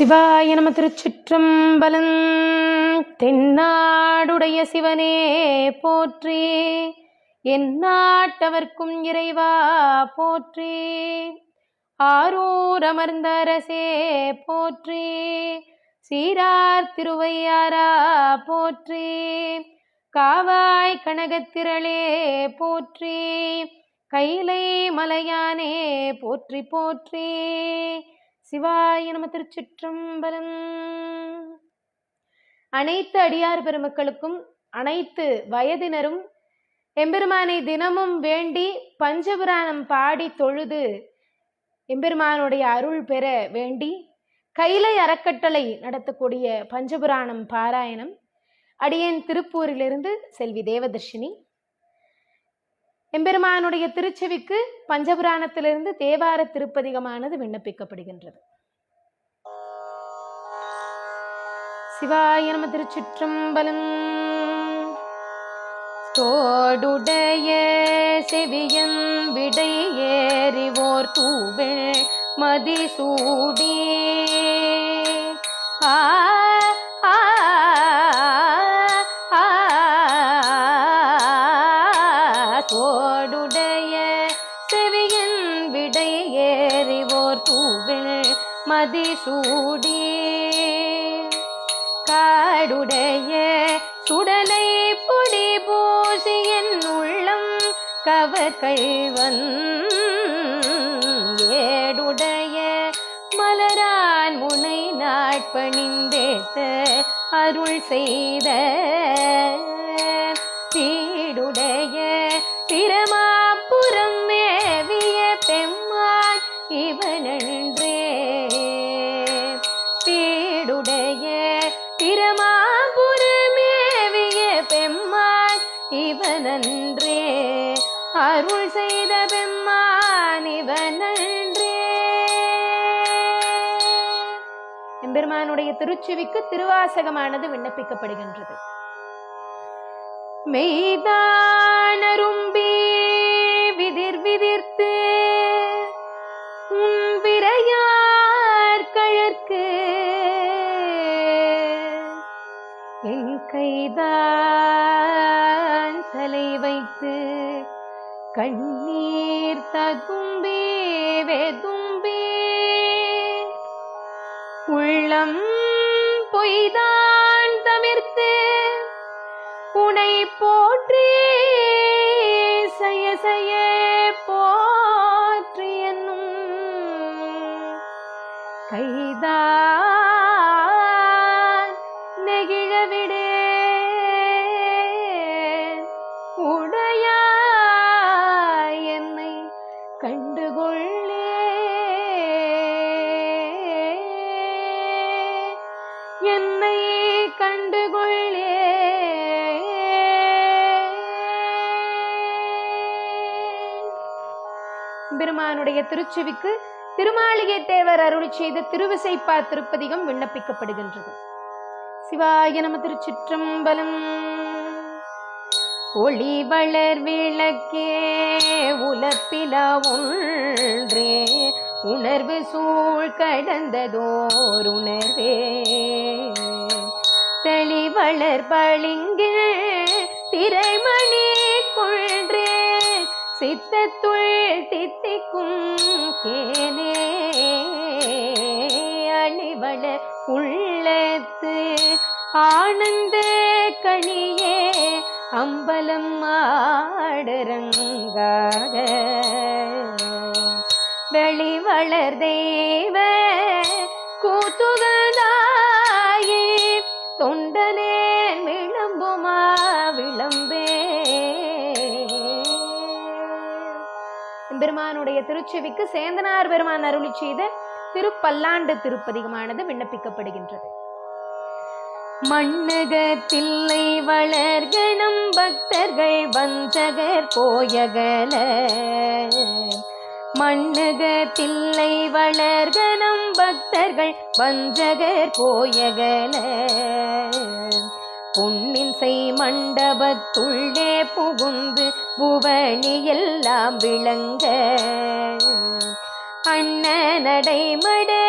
சிவாய நம திருச்சிற்றம்பலன் தென்னாடுடைய சிவனே போற்றி. என் நாட்டவர்க்கும் இறைவா போற்றி. ஆரூர் அமர்ந்த அரசே போற்றி. சீரார் திருவையாரா போற்றி. காவாய் கனகத்திரளே போற்றி. கைலை மலையானே போற்றி போற்றி. சிவாய நம திருச்சிற்றம்பலம். அனைத்து அடியார் பெருமக்களுக்கும் அனைத்து வயதினரும் எம்பெருமானை தினமும் வேண்டி பஞ்சபுராணம் பாடி தொழுது எம்பெருமானுடைய அருள் பெற வேண்டி கைலை அறக்கட்டளை நடத்தக்கூடிய பஞ்சபுராணம் பாராயணம் அடியேன் திருப்பூரிலிருந்து செல்வி தேவதர்ஷினி எம்பெருமானுடைய திருச்செவிக்கு பஞ்சபுராணத்திலிருந்து தேவார திருப்பதிகமானது விண்ணப்பிக்கப்படுகின்றது. சிவாய நம திருச்சிற்றம்பலம். தோடுடைய செவியன் விடை ஏறிவோர் தூவே மதிசூடி ஆ ஆ, விடை ஏறிவோர் பூவில் மதிசூடி. காடுடைய சுடலை பொடி பூசி என் உள்ளம் கவர்கள்வன் ஏடுடைய மலரான் முனை நாட்பணிந்தேத்த அருள் செய்த வைரமாபுரமேவிய பெம்மான் இவனன்றே. அருள் செய்த பெம்மான் இவனன்றே. எம்பெருமானுடைய திருச்சுவிக்கு திருவாசகமானது விண்ணப்பிக்கப்படுகின்றது. மெய்தானரும்பி விதிர் விதிர்த்து உன் விரையார் கழற்கு கைதான் தலை வைத்து கண்ணீர் ததும்பி வெதும்பி. உள்ளம் பொய்தான் தவிர்த்து உனை போற்றி செய்ய செய்ய போற்றி என்னும் கைதான் நெகிழவிடே. என்னை கண்டுகொள்ளே. பெருமானுடைய திருச்சுவிக்கு திருமாளிகை தேவர் அருள் செய்த திருவிசைப்பா திருப்பதிகம் விண்ணப்பிக்கப்படுகின்றது. சிவாய நம திருச்சிற்றம்பலம். ஒளி வளர் விளக்கே உலப்பில ஒன்றே. உணர்வு சூழ் கடந்ததோர் உணர்வே. தெளிவளர் பளிங்கு திரைமணி கொன்றே. சித்தத்துள் தித்திக்கும் தேனே. அழிவளர் உள்ளத்து ஆனந்த கணியே அம்பலம் ஆடரங்காக தேவ தெய்வ கூத்துகளாயே தொண்டனே விளம்புமா விளம்பே. பெருமானுடைய திருச்செவிக்கு சேந்தனார் பெருமான் அருளி செய்த திருப்பல்லாண்டு திருப்பதிகமானது விண்ணப்பிக்கப்படுகின்றது. மண்ணகத்தில்லை வளர்கணம் பக்தர்கள் வஞ்சகர் போயகல மண்ணகத்தில்லை வளர்கனம் பக்தர்கள் வஞ்சகர் போயகல. பொன்னின் செய் மண்டபத்துள்ளே புகுந்து புவனி எல்லாம் விளங்க. அண்ண மடவாளுமை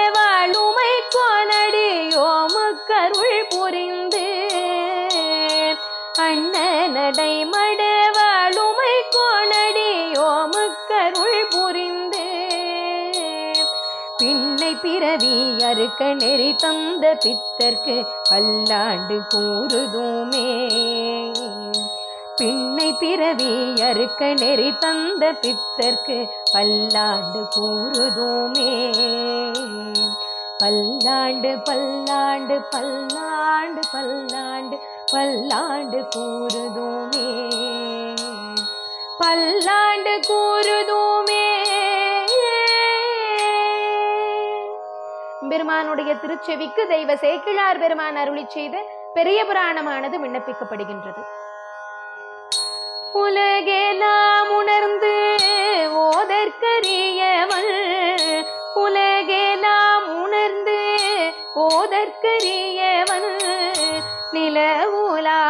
பிறவி அறுக்க நெறி தந்த பித்தர்க்கு பல்லாண்டு கூறுதுமே. பின்னை பிறவி அறுக்க நெறி தந்த பித்தர்க்கு பல்லாண்டு கூறுதுமே. பல்லாண்டு பல்லாண்டு பல்லாண்டு பல்லாண்டு பல்லாண்டு கூறுதுமே. பல்லாண்டு கூறுதுமே. பெருமானுடைய திருச்செவிக்கு தெய்வ சேக்கிழார் பெருமான் அருளி செய்த பெரிய புராணமானது விண்ணப்பிக்கப்படுகின்றது. உலகெல்லாம் உணர்ந்து ஓதற்கரியவன் உலகெல்லாம் உணர்ந்து ஓதற்கரியவன் நில உலா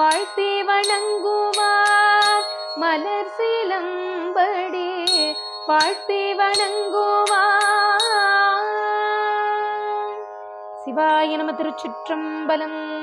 வாழ்த்தி வணங்குவார். மலர் சிலம்படி வாழ்த்தி வணங்குவார். சிவாய நம திருச்சிற்றம்பலம்